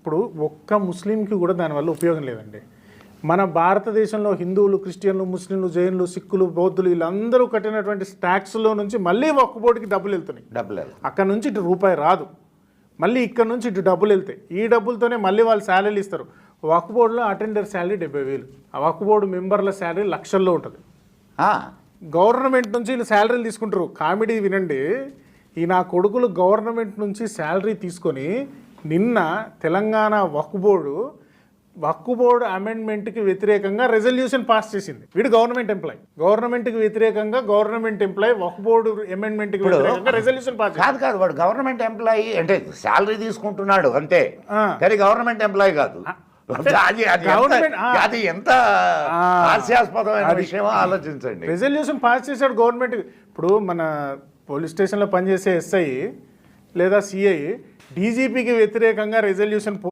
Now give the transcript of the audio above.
ఇప్పుడు ఒక్క ముస్లింకి కూడా దానివల్ల ఉపయోగం లేదండి. మన భారతదేశంలో హిందువులు క్రిస్టియన్లు ముస్లింలు జైన్లు సిక్కులు బౌద్ధులు వీళ్ళందరూ కట్టినటువంటి ట్యాక్స్లో నుంచి మళ్ళీ ఒక్క బోర్డుకి డబ్బులు వెళ్తున్నాయి. డబ్బులు అక్కడ నుంచి ఇటు రూపాయి రాదు. మళ్ళీ ఇక్కడ నుంచి ఇటు డబ్బులు వెళ్తాయి. ఈ డబ్బులతోనే మళ్ళీ వాళ్ళు శాలరీలు ఇస్తారు. వక్ బోర్డులో అటెండర్ శాలరీ డెబ్బై వేలు. ఆ వక్ బోర్డు మెంబర్ల శాలరీ లక్షల్లో ఉంటుంది. గవర్నమెంట్ నుంచి వీళ్ళు శాలరీలు తీసుకుంటారు. కామెడీ వినండి. ఈ నా కొడుకులు గవర్నమెంట్ నుంచి శాలరీ తీసుకొని నిన్న తెలంగాణ వక్ఫ్ బోర్డు వక్ఫ్ బోర్డు అమెండ్మెంట్కి వ్యతిరేకంగా రెజల్యూషన్ పాస్ చేసింది. వీడు గవర్నమెంట్ ఎంప్లాయ్ గవర్నమెంట్కి వ్యతిరేకంగా గవర్నమెంట్ ఎంప్లాయ్ వక్ఫ్ బోర్డు అమెండ్మెంట్కి వ్యతిరేకంగా రెజల్యూషన్ పాస్ కాదు కాదు వాడు గవర్నమెంట్ ఎంప్లాయీ అంటే శాలరీ తీసుకుంటున్నాడు అంతే. కానీ గవర్నమెంట్ ఎంప్లాయీ కాదు. అది ఎంత-. హాస్యాస్పదమైన విషయమో ఆలోచించండి. రెజల్యూషన్ పాస్ చేశాడు గవర్నమెంట్ ఇప్పుడు మన పోలీస్ స్టేషన్లో పనిచేసే ఎస్ఐ లేదా సిఐ డీజీపీకి వ్యతిరేకంగా రెజల్యూషన్